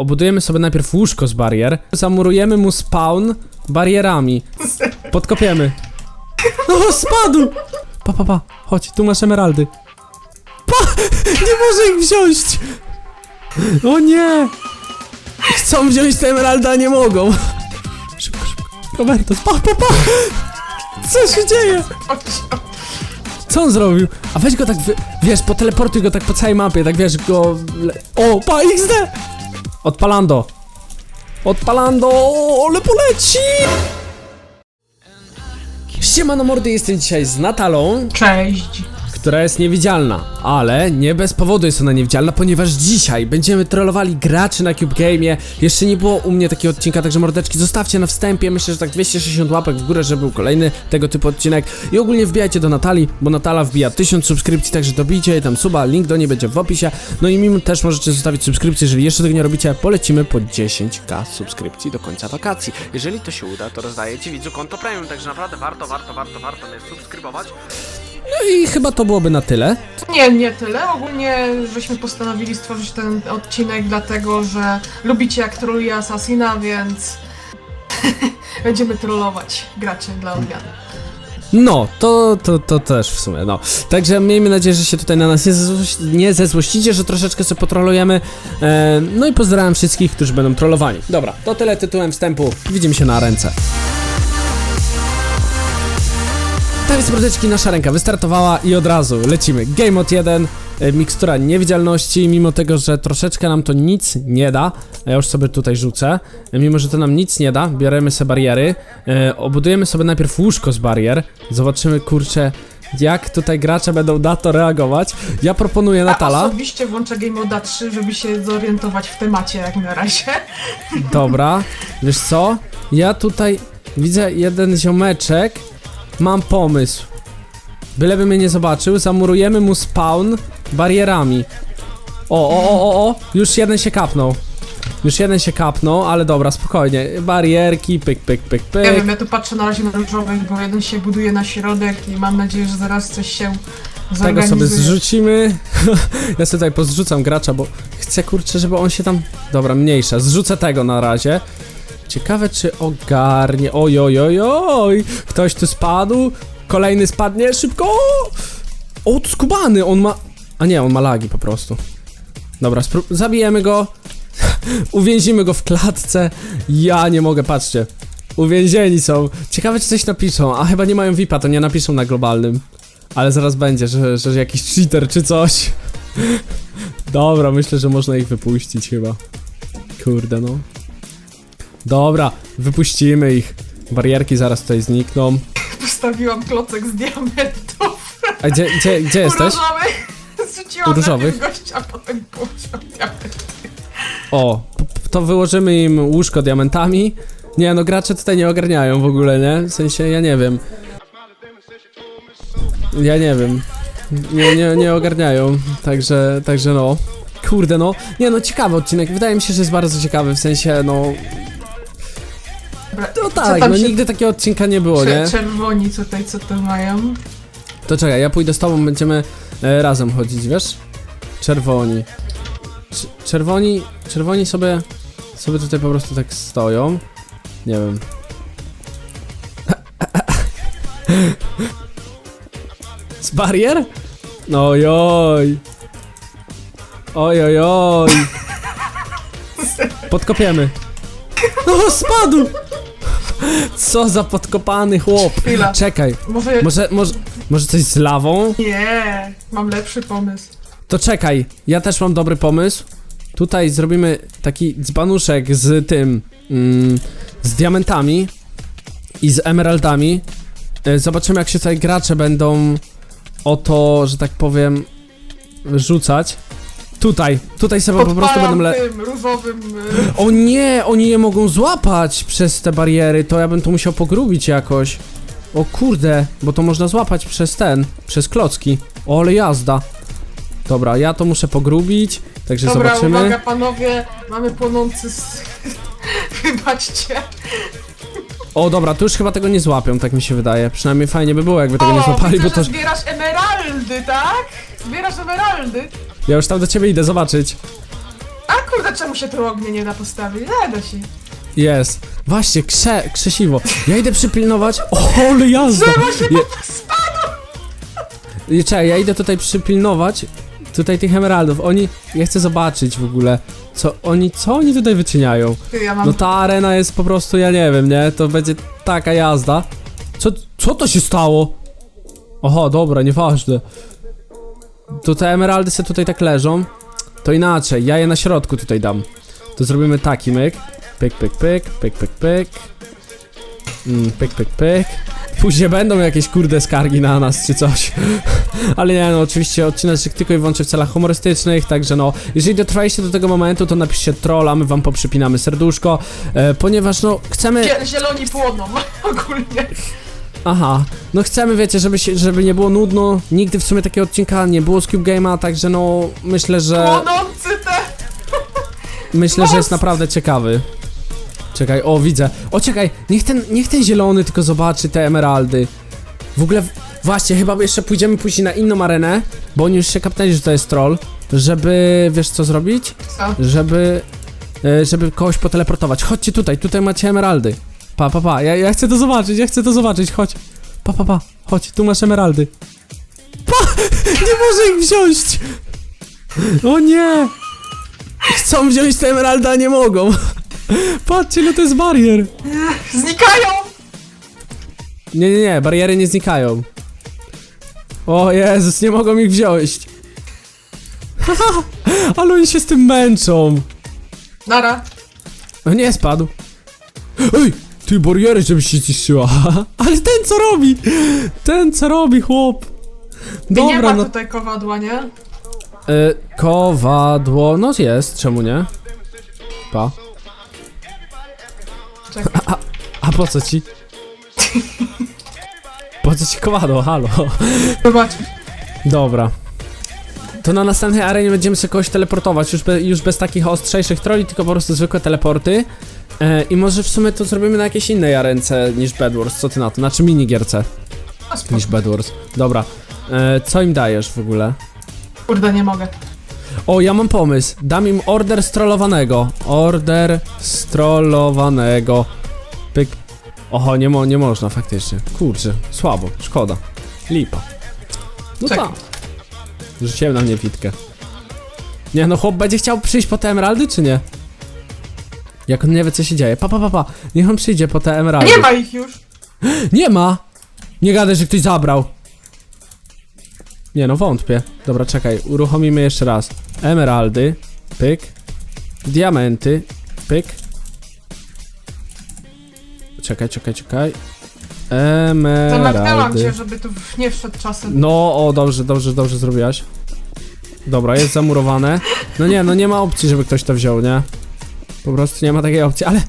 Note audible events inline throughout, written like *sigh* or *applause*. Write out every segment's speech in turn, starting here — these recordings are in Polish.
Obudujemy sobie najpierw łóżko z barier, zamurujemy mu spawn barierami. Podkopiemy. O, spadł! Pa, pa, pa, chodź, tu masz emeraldy. Pa! Nie może ich wziąć! O nie! Chcą wziąć te emeraldy, a nie mogą. Szybko, szybko. Roberto, pa, pa, pa! Co się dzieje? Co on zrobił? A weź go tak, wiesz, poteleportuj go tak po całej mapie, tak wiesz, go... O, pa, XD! Odpalando! Odpalando! Ale poleci! Siemano mordy, jestem dzisiaj z Natalą, Cześć. Która jest niewidzialna, ale nie bez powodu jest ona niewidzialna, ponieważ dzisiaj będziemy trollowali graczy na Cube Game'ie. Jeszcze nie było u mnie takiego odcinka, także mordeczki zostawcie na wstępie, myślę, że tak 260 łapek w górę, żeby był kolejny tego typu odcinek. I ogólnie wbijajcie do Natali, bo Natala wbija 1000 subskrypcji, także dobijcie jej tam suba, link do niej będzie w opisie. No i mimo też możecie zostawić subskrypcję, jeżeli jeszcze tego nie robicie, polecimy po 10k subskrypcji do końca wakacji. Jeżeli to się uda, to rozdaję ci widzu konto premium, także naprawdę warto, warto, warto, warto mnie subskrybować. No i chyba to byłoby na tyle. Nie, nie tyle. Ogólnie żeśmy postanowili stworzyć ten odcinek dlatego, że lubicie jak troluje Assassina, więc *laughs* będziemy trollować graczy dla odmiany. No, to, to, to też w sumie, no. Także miejmy nadzieję, że się tutaj na nas nie, nie zezłościcie, że troszeczkę sobie potrolujemy. E, no i pozdrawiam wszystkich, którzy będą trollowani. Dobra, to tyle tytułem wstępu. Widzimy się na ręce. Więc, mordeczki, nasza ręka wystartowała i od razu lecimy. Game Mode 1, e, mikstura niewidzialności, mimo tego, że troszeczkę nam to nic nie da. Ja już sobie tutaj rzucę. E, Mimo, że to nam nic nie da, bierzemy sobie bariery. E, obudujemy sobie najpierw łóżko z barier. Zobaczymy, kurczę, jak tutaj gracze będą na to reagować. Ja proponuję Natala. osobiście włączę Game Moda 3, żeby się zorientować w temacie jak na razie. Dobra, wiesz co? Ja tutaj widzę jeden ziomeczek. Mam pomysł. Byleby mnie nie zobaczył, zamurujemy mu spawn barierami. O, o, o, o, o, już jeden się kapnął. Już jeden się kapnął, ale dobra, spokojnie. Barierki, pyk, pyk, pyk, Nie pyk. wiem, ja tu patrzę na razie na różowych, bo jeden się buduje na środek i mam nadzieję, że zaraz coś się Tego sobie zrzucimy. *laughs* ja sobie tutaj pozrzucam gracza, bo chcę kurczę, żeby on się tam. Dobra, mniejsza. Zrzucę tego na razie. Ciekawe, czy ogarnie. Oj, oj, oj, oj. Ktoś tu spadł. Kolejny spadnie. Szybko. O, skubany. On ma. A nie, on ma lagi po prostu. Dobra, zabijemy go. *laughs* Uwięzimy go w klatce. Ja nie mogę, patrzcie. Uwięzieni są. Ciekawe, czy coś napiszą. A chyba nie mają VIPa, to nie napiszą na globalnym. Ale zaraz będzie, że, że jakiś cheater czy coś. *laughs* Dobra, myślę, że można ich wypuścić chyba. Kurde no. Dobra, wypuścimy ich. Barierki zaraz tutaj znikną. *laughs* Postawiłam klocek z diamentów. A gdzie, gdzie, gdzie jesteś? Różowych. *laughs* Zrzuciłam różowych? gościa, a potem położyłam diamenty. O, to wyłożymy im łóżko diamentami. Nie no, gracze tutaj nie ogarniają w ogóle, nie? W sensie, ja nie wiem. Ja nie wiem. Nie, nie, nie ogarniają, także, także no. Kurde no, nie no, ciekawy odcinek, wydaje mi się, że jest bardzo ciekawy, w sensie, no... Dobra, No tak, no nigdy takiego odcinka nie było, nie? Cze- Czerwoni tutaj co to mają? To czekaj, ja pójdę z tobą, będziemy e, razem chodzić, wiesz? Czerwoni. Cz- czerwoni, czerwoni sobie, sobie tutaj po prostu tak stoją. Nie wiem. *laughs* Z barier? Ojoj. Ojojoj. *laughs* Podkopiemy. No, spadł! Co za podkopany chłop. Chwila. Czekaj, Może... może, może, może coś z lawą? Nie, mam lepszy pomysł. To czekaj, ja też mam dobry pomysł. Tutaj zrobimy taki dzbanuszek z tym, mm, z diamentami i z emeraldami. E, Zobaczymy jak się tutaj gracze będą o to, że tak powiem, rzucać. Tutaj, tutaj sobie po prostu Podpalam będą le... tym różowym... y, O nie, oni je mogą złapać przez te bariery, to ja bym to musiał pogrubić jakoś. O kurde, bo to można złapać przez ten, przez klocki. O, ale jazda. Dobra, ja to muszę pogrubić, także Dobra, zobaczymy. uwaga panowie, mamy płonący s... *laughs* Wybaczcie. O, dobra, tu już chyba tego nie złapią, tak mi się wydaje. Przynajmniej fajnie by było, jakby tego nie złapali, widzę, bo to... że zbierasz emeraldy, tak? Zbierasz emeraldy. Ja już tam do ciebie idę zobaczyć. A Kurde, czemu się tu ognie nie da postawić? Nie da się. Jest. Właśnie, krze, krzesiwo. Ja idę przypilnować. O, ale jazda! Drzewo się Je... I Czekaj, ja idę tutaj przypilnować tutaj tych emeraldów. Oni, ja chcę zobaczyć w ogóle, co oni, co oni tutaj wyczyniają. Ty, ja mam... No ta arena jest po prostu, ja nie wiem, nie? To będzie taka jazda. Co, co to się stało? Oho, dobra, nieważne. To te emeraldy se tutaj tak leżą. To inaczej, ja je na środku tutaj dam. To zrobimy taki myk. Pyk, pyk, pyk, pyk, pyk, pyk. Mm, pyk, pyk, pyk. Później będą jakieś kurde skargi na nas czy coś. *laughs* Ale nie, no oczywiście odcinek tylko i wyłącznie w celach humorystycznych, także no, jeżeli dotrwaliście do tego momentu, to napiszcie trolla, my wam poprzypinamy serduszko, e, ponieważ no, chcemy... Zie- Zieloni płoną *laughs* ogólnie. Aha, no chcemy, wiecie, żeby, się, żeby nie było nudno, nigdy w sumie takiego odcinka nie było z Cube Game'a, także no, myślę, że... Płonący te... Myślę, że jest naprawdę ciekawy. Czekaj, o widzę. O czekaj, niech ten, niech ten zielony tylko zobaczy te emeraldy. W ogóle, właśnie, chyba jeszcze pójdziemy później na inną arenę, bo oni już się kapnęli, że to jest troll, żeby, wiesz co zrobić? Co? Żeby, e, żeby kogoś poteleportować. Chodźcie tutaj, tutaj macie emeraldy. Pa, pa, pa, ja, ja chcę to zobaczyć, ja chcę to zobaczyć, chodź. Pa, pa, pa, chodź, tu masz emeraldy. Pa, *laughs* nie może ich wziąć. O nie. Chcą wziąć te emeraldy, a nie mogą. Patrzcie, no to jest barier. Znikają! Nie, nie, nie, bariery nie znikają. O Jezus, nie mogą ich wziąć. *laughs* Ale oni się z tym męczą. Nara. No nie spadł. Ej, ty bariery, żebyś się zniszczyła. *laughs* Ale ten co robi? Ten co robi, chłop? I nie Dobra, ma no. tutaj kowadła, nie? E, kowadło, no jest, czemu nie? Pa. Czekaj. A po co ci? *laughs* Po co ci kowadło, halo? Zobacz. Dobra. To na następnej arenie będziemy sobie kogoś teleportować, już, be, już bez takich ostrzejszych troli, tylko po prostu zwykłe teleporty. E, I może w sumie to zrobimy na jakiejś innej arence niż Bedwars, co ty na to? Znaczy minigierce niż Bedwars. Dobra. E, co im dajesz w ogóle? Kurde, nie mogę. O, ja mam pomysł. Dam im order strollowanego. Order strollowanego. Pyk. Oho, nie, mo nie można faktycznie. Kurczę, słabo, szkoda. Lipa. No tak. Rzuciłem na mnie witkę. Nie no, chłop będzie chciał przyjść po te emeraldy, czy nie? Jak on nie wie, co się dzieje. Pa, pa, pa, pa. Niech on przyjdzie po te emeraldy. nie ma ich już. *gasps* Nie ma! Nie gadaj, że ktoś zabrał. Nie no, wątpię. Dobra, czekaj, uruchomimy jeszcze raz. Emeraldy, pyk. Diamenty, pyk. Czekaj, czekaj, czekaj. Zamknęłam Emeraldy. cię, żeby tu nie wszedł czasem. No, o, dobrze, dobrze, dobrze zrobiłaś. Dobra, jest zamurowane. No nie, no nie ma opcji, żeby ktoś to wziął, nie? Po prostu nie ma takiej opcji, ale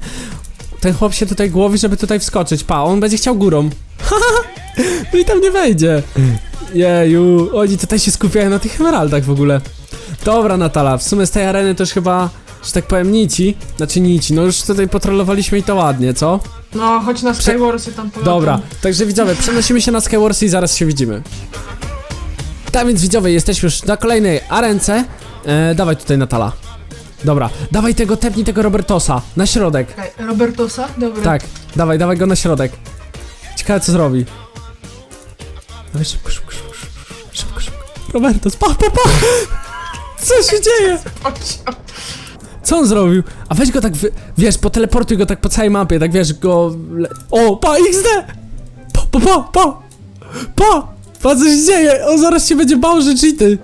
ten chłop się tutaj głowi, żeby tutaj wskoczyć. Pa, on będzie chciał górą. *laughs* no i tam nie wejdzie. Jeju, oni tutaj się skupiają na tych emeraldach w ogóle. Dobra, Natala, w sumie z tej areny już chyba, że tak powiem, nici. Znaczy nici, no już tutaj potrollowaliśmy i to ładnie, co? No, chodź na Skywarsy tam pojadą. Dobra, także widzowie, przenosimy się na Skywarsy i zaraz się widzimy. Tak więc widzowie, jesteśmy już na kolejnej arence. E, dawaj tutaj Natala. Dobra, dawaj tego, tepnij tego Robertosa, na środek. Czekaj, Robertosa? Dobra. Tak, dawaj, dawaj go na środek. Ciekawe co zrobi. Dawaj szybko, szybko, szybko, szybko, szybko, szybko. Robertos, pa, pa, pa! Co się dzieje? Chodź. Co on zrobił? A weź go tak, wy, wiesz, poteleportuj go tak po całej mapie, tak wiesz, go... O, pa, XD! Pa, pa, pa, pa! Pa! Pa, co się dzieje? On zaraz się będzie bał, że cheaty!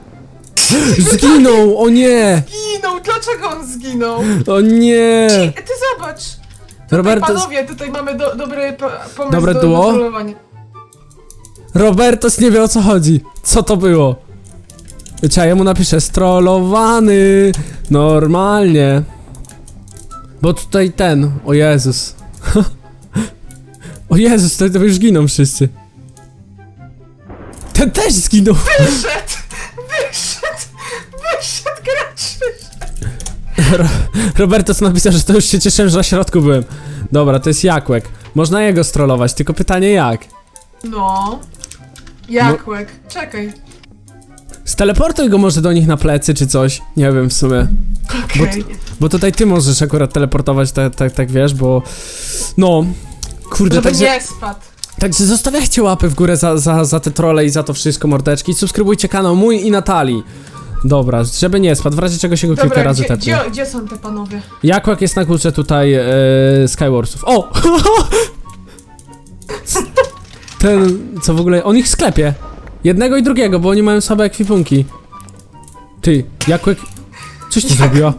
Zginął, o nie! Zginął, dlaczego on zginął? O nie! Ty zobacz! Robertos, Panowie, tutaj mamy do, dobry po, pomysł Dobre do, duo? Robertos nie wie o co chodzi. Co to było? A ja mu napiszę strollowany. Normalnie. Bo tutaj ten, o Jezus. *laughs* o Jezus, to, to już giną wszyscy. Ten też zginął. Wyszedł! Wyszedł! Wyszedł gracz! Robertos napisał, że to już się cieszyłem, że na środku byłem. Dobra, to jest Jakłek. Można jego strollować, tylko pytanie jak? No. Jakłek. Czekaj. Steleportuj go może do nich na plecy czy coś. Nie wiem w sumie. Okej. Bo tutaj ty możesz akurat teleportować, tak, tak, tak wiesz, bo... No... Kurde, Żeby także, nie spadł. także zostawiajcie łapy w górę za, za, za te trole i za to wszystko, mordeczki. Subskrybujcie kanał mój i Natalii. Dobra, żeby nie spadł, w razie czego się go kilka Dobra, razy gdzie, tepnie. gdzie, gdzie są te panowie? Jakłak jest na górze tutaj e, Skywarsów. O! *laughs* Ten, co w ogóle, on ich sklepie. Jednego i drugiego, bo oni mają słabe ekwipunki. Ty, Jakłek... Coś ty zrobiła?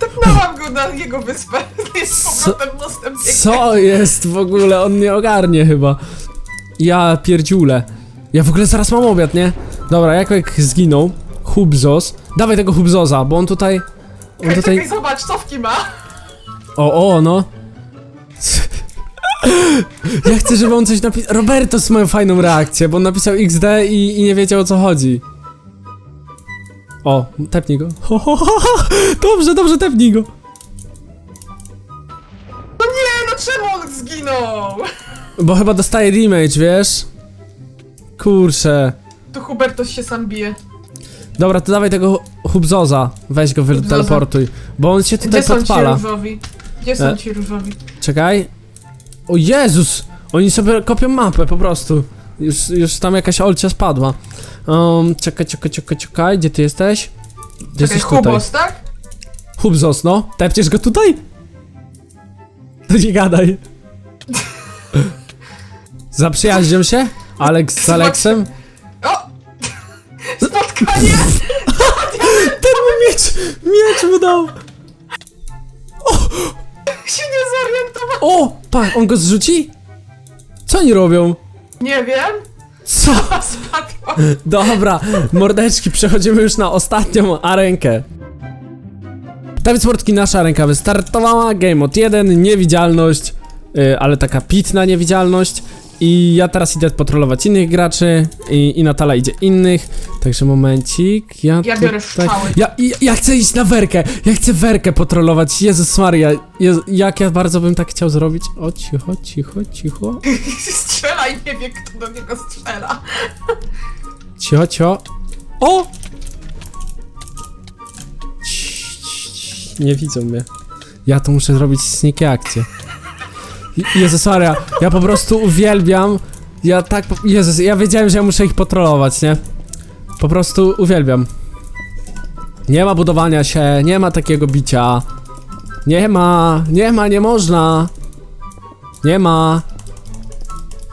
Tepnęłam go na jego wyspę. *laughs* Jest z Co- powrotem mostem. Co jest w ogóle? On nie ogarnie chyba. Ja pierdziule. Ja w ogóle zaraz mam obiad, nie? Dobra, Jakłek zginął. Hubzos. Dawaj tego Hubzoza, bo on tutaj... On tutaj... czekaj, zobacz, cofki ma. O, o, no. Ja chcę, żeby on coś napisał. Robertos ma fajną reakcję, bo on napisał XD i, i nie wiedział o co chodzi. O, tepnij go. Ho, ho, ho, ho. Dobrze, dobrze, tepnij go. No nie, no czemu on zginął? Bo chyba dostaje damage, wiesz? Kurczę. Tu Hubertos się sam bije. Dobra, to dawaj tego Hubzoza. Weź go, Hubzoza. wyteleportuj. Bo on się tutaj Gdzie są ci podpala. różowi? Gdzie są E. ci różowi? Czekaj. O Jezus! Oni sobie kopią mapę po prostu. Już, już tam jakaś olcia spadła. Um, czekaj, czekaj, czekaj, czekaj, gdzie ty jesteś? Gdzie jesteś tutaj? Hubos, tak? Hubzos, no. Tepniesz go tutaj? To nie gadaj. *laughs* Zaprzyjaźnią się? Alex z Alexem? O! *laughs* Spotkanie! Ten mu miecz! Miecz mu dał! Się nie zorientował. O! Pa, on go zrzuci? Co oni robią? Nie wiem. Co? *laughs* A. Dobra, mordeczki, przechodzimy już na ostatnią arenkę. Tak więc mordki, nasza ręka wystartowała, game mod 1, niewidzialność, yy, ale taka pitna niewidzialność. I ja teraz idę patrolować innych graczy i, i Natala idzie innych, także momencik, ja Ja biorę tutaj- strzały. Ja, ja, ja chcę iść na werkę, ja chcę werkę potrolować, Jezus Maria, Jezu, jak ja bardzo bym tak chciał zrobić. O, cicho, cicho, cicho, *laughs* Strzela i nie wie, kto do niego strzela. Cicho, cicho. O! Cii, cii, cii. Nie widzą mnie. Ja tu muszę zrobić sneaky akcję. Je- Jezus Maria, ja po prostu uwielbiam. Ja tak. Jezus, ja wiedziałem, że ja muszę ich potrolować, nie? Po prostu uwielbiam. Nie ma budowania się, nie ma takiego bicia. Nie ma, nie ma, nie można. Nie ma.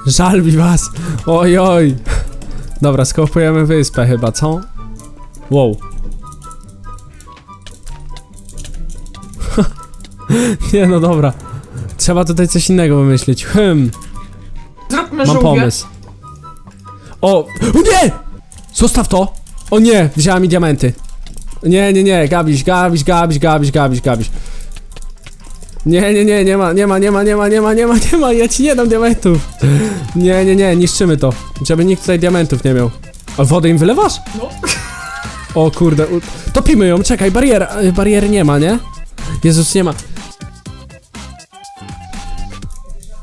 Żal mi was. Oj, oj. Dobra, skopujemy wyspę chyba, co? Wow. *laughs* Nie no dobra. Trzeba tutaj coś innego wymyślić. Hmm, Zróbmy mam żółwie. pomysł. O! O nie! Zostaw to! O nie! Wzięła mi diamenty. Nie, nie, nie, gabiś, gabiś, gabiś, gabiś, gabiś, gabiś. Nie, nie, nie, nie ma, nie ma, nie ma, nie ma, nie ma, nie ma, nie ma, ja ci nie dam diamentów. Nie, nie, nie, niszczymy to. Żeby nikt tutaj diamentów nie miał. A wodę im wylewasz? No. O kurde, u... topimy ją, czekaj, bariera, y, bariery nie ma, nie? Jezus, nie ma.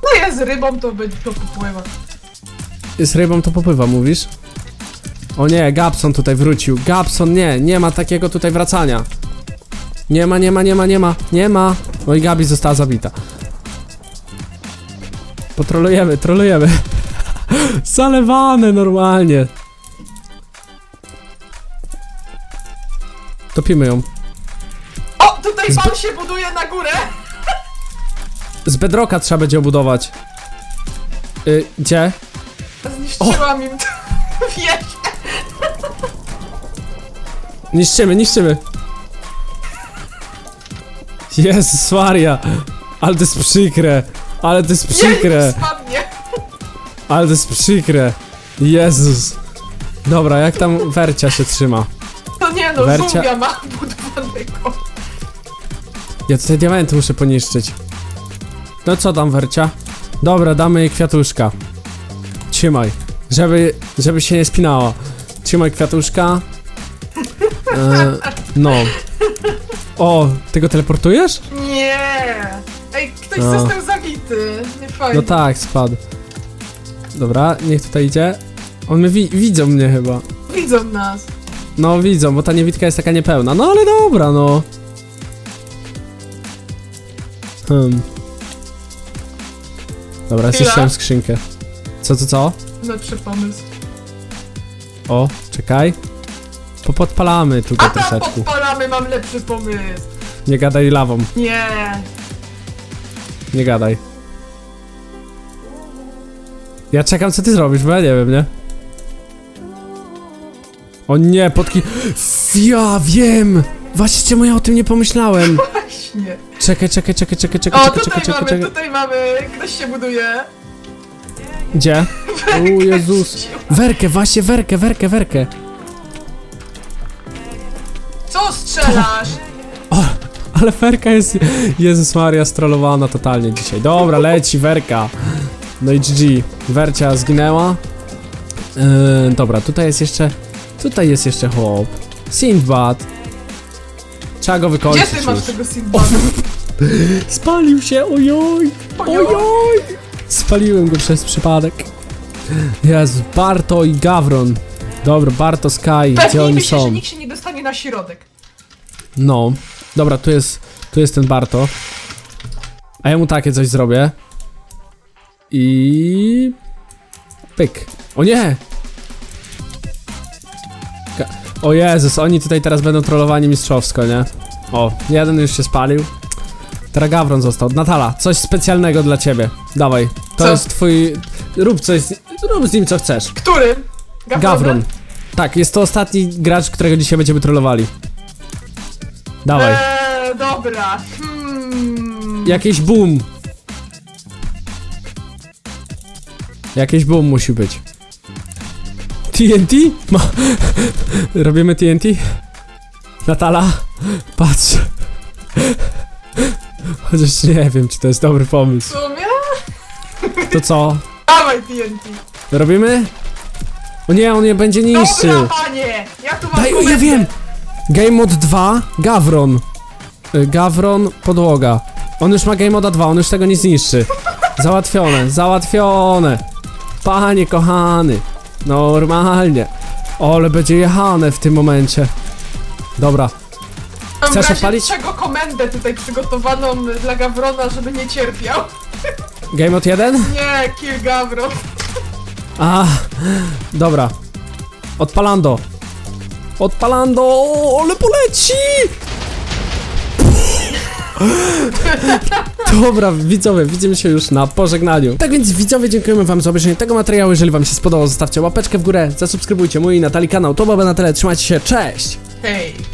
No ja z rybą to będzie to popływa. Z rybą to popływa, mówisz? O nie, Gabson tutaj wrócił. Gabson, nie, nie ma takiego tutaj wracania. Nie ma, nie ma, nie ma, nie ma, nie ma. Oj, Gabi została zabita. Potrolujemy, trolujemy. *laughs* Zalewane normalnie. Topimy ją. O, tutaj pan się buduje na górę. Z bedroka trzeba będzie obudować. Y, gdzie? Zniszczyłam *laughs* im to. Niszczymy, niszczymy. Jezus Maria. Ale to jest przykre. Ale to jest przykre. spadnie. Ale to jest przykre. Jezus. Dobra, jak tam Wercia się trzyma? To nie no, Wercia- żółwia ma budowanego. Ja tutaj diamenty muszę poniszczyć. No co tam, Wercia? Dobra, damy jej kwiatuszka. Trzymaj. Żeby, żeby się nie spinała. Trzymaj kwiatuszka. E, no. O, ty go teleportujesz? Nie. Ej, ktoś No. został zabity. Nie fajnie. No tak, spadł. Dobra, niech tutaj idzie. On mnie wi widzą mnie chyba. Widzą nas. No widzą, bo ta niewidka jest taka niepełna. No ale dobra, no. Hmm. Dobra, Chwila. zniszczyłem skrzynkę. Co, co, co? Lepszy pomysł. O, czekaj. Popodpalamy A tutaj tam troszeczkę. podpalamy, mam lepszy pomysł. Nie gadaj lawą, Nie. nie gadaj. Ja czekam co ty zrobisz, bo ja nie wiem, nie? O nie, podki... *gasps* Ja wiem! Właśnie ja o tym nie pomyślałem? *laughs* Właśnie. Czekaj, czekaj, czekaj, czekaj, czekaj, O, czekaj, tutaj czekaj, mamy, czekaj. tutaj mamy. Ktoś się buduje. Gdzie? *laughs* O Jezus. Werkę, właśnie, werkę, werkę, werkę. Co strzelasz? Ale Werka jest, Jezus Maria, strollowana totalnie dzisiaj. Dobra, leci Werka. No i GG. Wercia zginęła. Yy, dobra, tutaj jest jeszcze, tutaj jest jeszcze chłop. Sindbad. Trzeba go Gdzie wykończyć ty masz już. tego Sinbada? *laughs* Spalił się, ojoj, ojoj. Spaliłem go przez przypadek. Jezu, Barto i Gawron. Dobra, Barto, Sky, gdzie oni się, że są? nikt się nie dostanie na środek. No. Dobra, tu jest, tu jest ten Barto. A ja mu takie coś zrobię. I... Pyk. O nie! O Jezus, oni tutaj teraz będą trollowani mistrzowsko, nie? O, jeden już się spalił. Teraz Gawron został. Natala, coś specjalnego dla ciebie. Dawaj. To Co? jest twój... Rób coś, z- rób z nim co chcesz. Który? Gawron. Tak, jest to ostatni gracz, którego dzisiaj będziemy trollowali. Dawaj. Eee, dobra. Hmm. Jakiś boom. Jakiś boom musi być. TNT? Ma... Robimy TNT? Natala? Patrz. Chociaż nie wiem, czy to jest dobry W pomysł. sumie? To co? Dawaj TNT. Robimy? O nie, on je będzie niszczył. Dobra, panie! Ja tu mam Daj, ja komendę. wiem! Game Mode 2, Gawron. Y, Gawron, podłoga. On już ma Game Mode 2, on już tego nie zniszczy. Załatwione, załatwione. Panie kochany. Normalnie. O, ale będzie jechane w tym momencie. Dobra, Mam Chcesz razie odpalić? czego komendę tutaj przygotowaną dla Gawrona, żeby nie cierpiał. *laughs* Game Mode 1? Nie, kill Gawron. A, dobra. Odpalando. Odpalando, ale poleci! *laughs* Dobra, widzowie, widzimy się już na pożegnaniu. Tak więc widzowie, dziękujemy wam za obejrzenie tego materiału. Jeżeli wam się spodobał, zostawcie łapeczkę w górę, zasubskrybujcie mój i Natali kanał. To byłoby na tyle, trzymajcie się, cześć! Hej.